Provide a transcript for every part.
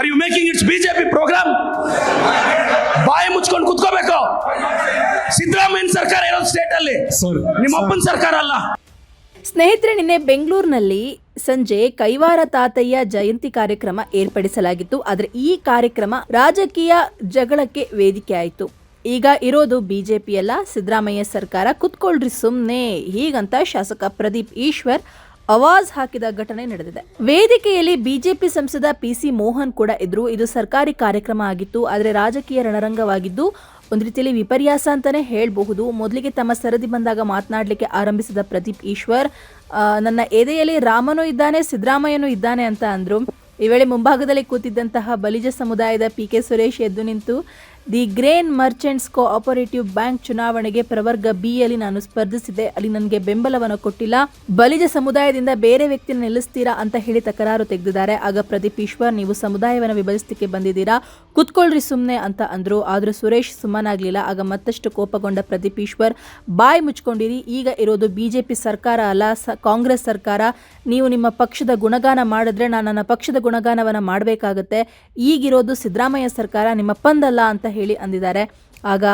Are you making it's BJP program ಬಾಯಿ ಮುಚ್ಕೊಂಡು ಕುತ್ಕೋಬೇಕು. ಸಿದ್ದರಾಮಯ್ಯ ಸರ್ಕಾರ ಇರೋದು ಸ್ಟೇಟ್ ಅಲ್ಲಿ. ನಿಮ್ಮ ಅಪ್ಪನ ಸರ್ಕಾರ ಅಲ್ಲ. ಸ್ನೇಹಿತರೆ ನಿನ್ನೆ ಬೆಂಗಳೂರಿನಲ್ಲಿ ಸಂಜೆ ಕೈವಾರ ತಾತಯ್ಯ ಜಯಂತಿ ಕಾರ್ಯಕ್ರಮ ಏರ್ಪಡಿಸಲಾಗಿತ್ತು. ಆದರೆ ಈ ಕಾರ್ಯಕ್ರಮ ರಾಜಕೀಯ ಜಗಳಕ್ಕೆ ವೇದಿಕೆ ಆಯಿತು. ಈಗ ಇರೋದು ಬಿಜೆಪಿಯಲ್ಲ ಸಿದ್ದರಾಮಯ್ಯ ಸರ್ಕಾರ. ಕುತ್ಕೊಳ್ರಿ ಸುಮ್ನೆ. ಹೀಗಂತ ಶಾಸಕ ಪ್ರದೀಪ್ ಈಶ್ವರ್ ಅವಾಜ್ ಹಾಕಿದ ಘಟನೆ ನಡೆದಿದೆ. ವೇದಿಕೆಯಲ್ಲಿ ಬಿಜೆಪಿ ಸಂಸದ ಪಿ ಸಿ ಮೋಹನ್ ಕೂಡ ಇದ್ರು. ಇದು ಸರ್ಕಾರಿ ಕಾರ್ಯಕ್ರಮ ಆಗಿತ್ತು. ಆದರೆ ರಾಜಕೀಯ ರಣರಂಗವಾಗಿದ್ದು ಒಂದು ರೀತಿಯಲ್ಲಿ ವಿಪರ್ಯಾಸ ಅಂತಾನೆ ಹೇಳಬಹುದು. ಮೊದಲಿಗೆ ತಮ್ಮ ಸರದಿ ಬಂದಾಗ ಮಾತನಾಡಲಿಕ್ಕೆ ಆರಂಭಿಸಿದ ಪ್ರದೀಪ್ ಈಶ್ವರ್ ನನ್ನ ಎದೆಯಲ್ಲಿ ರಾಮನು ಇದ್ದಾನೆ, ಸಿದ್ದರಾಮಯ್ಯನೂ ಇದ್ದಾನೆ ಅಂತ ಅಂದ್ರು. ಈ ವೇಳೆ ಮುಂಭಾಗದಲ್ಲಿ ಕೂತಿದ್ದಂತಹ ಬಲಿಜ ಸಮುದಾಯದ ಪಿ ಕೆ ಸುರೇಶ್ ಎದ್ದು ನಿಂತು the grain merchants cooperative bank ಚುನಾವಣೆಗೆ ಪ್ರವರ್ಗ ಬಿ ಯಲ್ಲಿ ನಾನು ಸ್ಪರ್ಧಿಸಿದೆ ಅಲ್ಲಿ ನನಗೆ ಬೆಂಬಲವನ್ನು ಕೊಟ್ಟಿಲ್ಲ. ಬಲಿಜ ಸಮುದಾಯದಿಂದ ಬೇರೆ ವ್ಯಕ್ತಿನ ನಿಲ್ಲಿಸ್ತೀರಾ ಅಂತ ಹೇಳಿ ತಕರಾರು ತೆಗೆದಿದ್ದಾರೆ. ಆಗ ಪ್ರದೀಪ್ ಈಶ್ವರ್, ನೀವು ಸಮುದಾಯವನ್ನು ವಿಭಜಿಸಲಿಕ್ಕೆ ಬಂದಿದ್ದೀರಾ? ಕುತ್ಕೊಳ್ರಿ ಸುಮ್ಮನೆ ಅಂತ ಅಂದ್ರು. ಆದ್ರೆ ಸುರೇಶ್ ಸುಮ್ಮನಾಗಲಿಲ್ಲ. ಆಗ ಮತ್ತಷ್ಟು ಕೋಪಗೊಂಡ ಪ್ರದೀಪ್ ಈಶ್ವರ್, ಬಾಯಿ ಮುಚ್ಕೊಂಡಿರಿ, ಈಗ ಇರೋದು ಬಿಜೆಪಿ ಸರ್ಕಾರ ಅಲ್ಲ, ಸ, ಕಾಂಗ್ರೆಸ್ ಸರ್ಕಾರ. ನೀವು ನಿಮ್ಮ ಪಕ್ಷದ ಗುಣಗಾನ ಮಾಡಿದ್ರೆ ನಾನು ನನ್ನ ಪಕ್ಷದ ಗುಣಗಾನವನ್ನು ಮಾಡಬೇಕಾಗತ್ತೆ. ಈಗಿರೋದು ಸಿದ್ದರಾಮಯ್ಯ ಸರ್ಕಾರ, ನಿಮ್ಮ ಪಂದಲ್ಲ ಅಂತ ಹೇಳಿ ಅಂದಿದ್ದಾರೆ. ಆಗ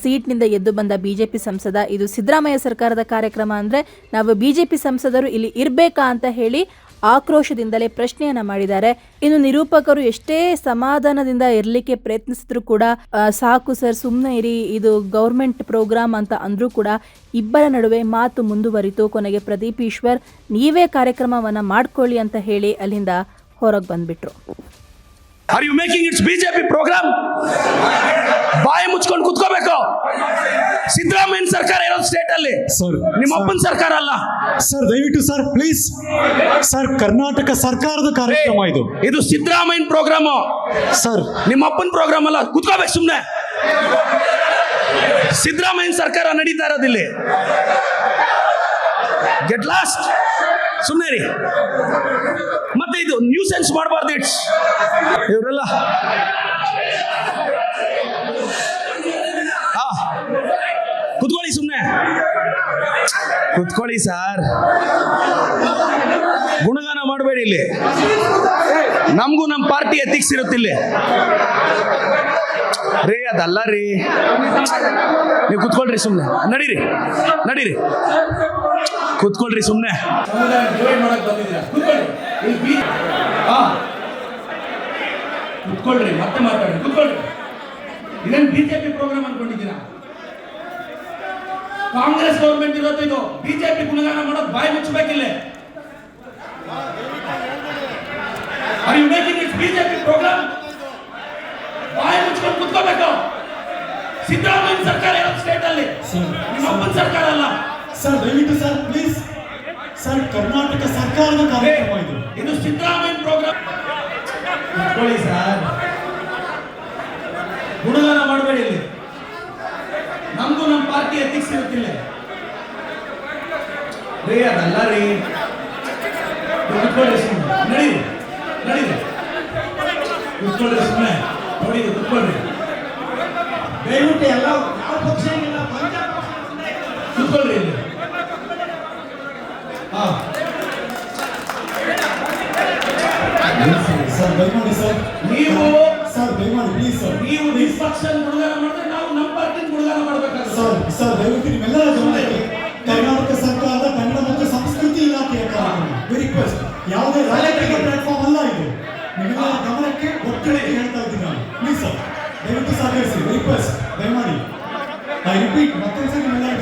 ಸೀಟ್ನಿಂದ ಎದ್ದು ಬಂದ ಬಿಜೆಪಿ ಸಂಸದ, ಇದು ಸಿದ್ದರಾಮಯ್ಯ ಸರ್ಕಾರದ ಕಾರ್ಯಕ್ರಮ ಅಂದರೆ ನಾವು ಬಿಜೆಪಿ ಸಂಸದರು ಇಲ್ಲಿ ಇರಬೇಕಾ ಅಂತ ಹೇಳಿ ಆಕ್ರೋಶದಿಂದಲೇ ಪ್ರಶ್ನೆಯನ್ನ ಮಾಡಿದ್ದಾರೆ. ಇನ್ನು ನಿರೂಪಕರು ಎಷ್ಟೇ ಸಮಾಧಾನದಿಂದ ಇರಲಿಕ್ಕೆ ಪ್ರಯತ್ನಿಸಿದ್ರು ಕೂಡ ಸಾಕು ಸರ್ ಸುಮ್ಮನೆ ಇರಿ, ಇದು ಗೌರ್ಮೆಂಟ್ ಪ್ರೋಗ್ರಾಮ್ ಅಂತ ಅಂದ್ರೂ ಕೂಡ ಇಬ್ಬರ ನಡುವೆ ಮಾತು ಮುಂದುವರಿತು. ಕೊನೆಗೆ ಪ್ರದೀಪ್ ಈಶ್ವರ್, ನೀವೇ ಕಾರ್ಯಕ್ರಮವನ್ನ ಮಾಡ್ಕೊಳ್ಳಿ ಅಂತ ಹೇಳಿ ಅಲ್ಲಿಂದ ಹೊರಗೆ ಬಂದ್ಬಿಟ್ರು are you making it's BJP program ಬಾಯಿ ಮುಚ್ಕೊಂಡು ಕುತ್ಕೋಬೇಕು ಸಿದ್ದರಾಮಯ್ಯ ಸರ್ಕಾರ ಇರೋದು ಸ್ಟೇಟ್ ಅಲ್ಲಿ. ಸರ್ ನಿಮ್ಮ ಅಪ್ಪನ ಸರ್ಕಾರ ಅಲ್ಲ. ಸರ್ ದಯವಿಟ್ಟು ಸರ್ ಪ್ಲೀಸ್ ಸರ್ ಕರ್ನಾಟಕ ಸರ್ಕಾರದ ಕಾರ್ಯಕ್ರಮ ಇದು. ಇದು ಸಿದ್ದರಾಮಯ್ಯ ಪ್ರೋಗ್ರಾಮ್ ಸರ್ ನಿಮ್ಮ ಅಪ್ಪನ ಪ್ರೋಗ್ರಾಮ್ ಅಲ್ಲ. ಕುತ್ಕೋಬೇಕು ಸುಮ್ಮನೆ ಸಿದ್ದರಾಮಯ್ಯ ಸರ್ಕಾರ ನಡೀತಾ ಇರೋದಿಲ್ಲಿ ಗೆಟ್ ಲಾಸ್ಟ್ ಸುಮ್ಮನೆ ರೀ ಮತ್ತೆ ಇದು ನ್ಯೂ ಸೆನ್ಸ್ ಮಾಡಬಾರ್ದು ಇಟ್ಸ್ ಇವರೆಲ್ಲ. ಕುತ್ಕೊಳ್ಳಿ ಸಾರ್. ಗುಣಗಾನ ಮಾಡಬೇಡಿ ಇಲ್ಲಿ. ನಮಗೂ ನಮ್ಮ ಪಾರ್ಟಿ ಎಥಿಕ್ಸ್ ಇರುತ್ತಿಲ್ಲಿ ರೀ, ಅದಲ್ಲ ರೀ. ನೀವು ಕುತ್ಕೊಳ್ರಿ ಸುಮ್ಮನೆ ನಡೀರಿ ನಡೀರಿ. ಕುತ್ಕೊಳ್ರಿ ಸುಮ್ಮನೆ ಕುತ್ಕೊಳ್ರಿ, ಮತ್ತೆ ಮಾತಾಡಿ ಕುತ್ಕೊಳ್ರಿ. ಇದೇನು ಬಿಜೆಪಿ ಪ್ರೋಗ್ರಾಮ್ ಅನ್ಕೊಂಡಿದ್ದೀರಾ? ಕಾಂಗ್ರೆಸ್ ಗೌರ್ಮೆಂಟ್ ಇರೋದು ಇದು. ಬಿಜೆಪಿ ಗುಣಗಾನ ಮಾಡೋದು ಬಾಯಿ ಮುಚ್ಚಬೇಕಿಲ್ಲ. Are you making it's BJP program ಬಾಯಿ ಮುಚ್ಕೊಂಡು ಕುತ್ಕೋಬೇಕು. ಸಿದ್ದರಾಮಯ್ಯ ಸರ್ಕಾರ ಇರೋದು ಸ್ಟೇಟ್ ಅಲ್ಲಿ. ಸರ್ ನಿಮ್ಮ ಅಪ್ಪನ ಸರ್ಕಾರ ಅಲ್ಲ. ಸರ್ ದಯವಿಟ್ಟು ಸರ್ ಪ್ಲೀಸ್ ಸರ್ ಕರ್ನಾಟಕ ಸರ್ಕಾರದ ಕಾರ್ಯಕ್ರಮ ಇದು. ಇದು ಸಿದ್ದರಾಮಯ್ಯ ಪ್ರೋಗ್ರಾಮ್ ಕುತ್ಕೊಳ್ಳಿ ಸರ್ ಗುಣಗಾನ ಮಾಡಬೇಡಿ ಇಲ್ಲಿ. ಪಾರ್ಟಿ ಎಥಿಕ್ಸ್ ಇರುತ್ತಿಲ್ಲ. ರೀ ಅದಲ್ಲ ರೀ. ನಡಿ ಕುತ್ಕೊಳ್ಳಿ ಸುಮ್ಮನೆ ನಡೀರಿ ನಡೀರಿ. ಕುತ್ಕೊಳ್ಳಿ ಸುಮ್ಮನೆ ನೋಡಿ ಕುತ್ಕೊಳ್ಳಿ. ದಯವಿಟ್ಟು ಎಲ್ಲ ಯಾವ ಪಕ್ಷ ಏನಿಲ್ಲ ಕುತ್ಕೊಳ್ಳಿ ಇಲ್ಲಿ. ಹಾ. ಸರ್ ದಯಮಾಡಿ ಸರ್. ನೀವು ಸರ್ ದಯಮಾಡಿ ಪ್ಲೀಸ್ ಸರ್. ನೀವು ನಿಷ್ಪಕ್ಷ ಹುಡುಗರ ಮಾಡಿದ್ರೆ ನಮ್ಮ ಗುಣಗಾನ ಸರ್ ಸರ್ ದಯವಿಟ್ಟು ನಿಮ್ಮೆಲ್ಲರ ಗಮನಕ್ಕೆ ಕರ್ನಾಟಕ ಸರ್ಕಾರದ ಕನ್ನಡ ಮತ್ತು ಸಂಸ್ಕೃತಿ ಇಲಾಖೆಯ ಕಾರ್ಯಕ್ರಮ. ರಿಕ್ವೆಸ್ಟ್ ಯಾವುದೇ ರಾಜಕೀಯ ಪ್ಲಾಟ್ಫಾರ್ಮ್ ಅಲ್ಲ ಇದು. ನಿಮ್ಮೆಲ್ಲರ ಗಮನಕ್ಕೆ ಒತ್ತಡಕ್ಕೆ ಹೇಳ್ತಾ ಇದ್ದೀನಿ ನಾನು. ಪ್ಲೀಸ್ ಸರ್ ದಯವಿಟ್ಟು ಸಹಕರಿಸಿ. ರಿಕ್ವೆಸ್ಟ್ ದಯಮಾಡಿ. ಐ ರಿಪೀಟ್ ಮತ್ತೊಂದ್ಸರಿ ನಿಮ್ಮೆಲ್ಲರ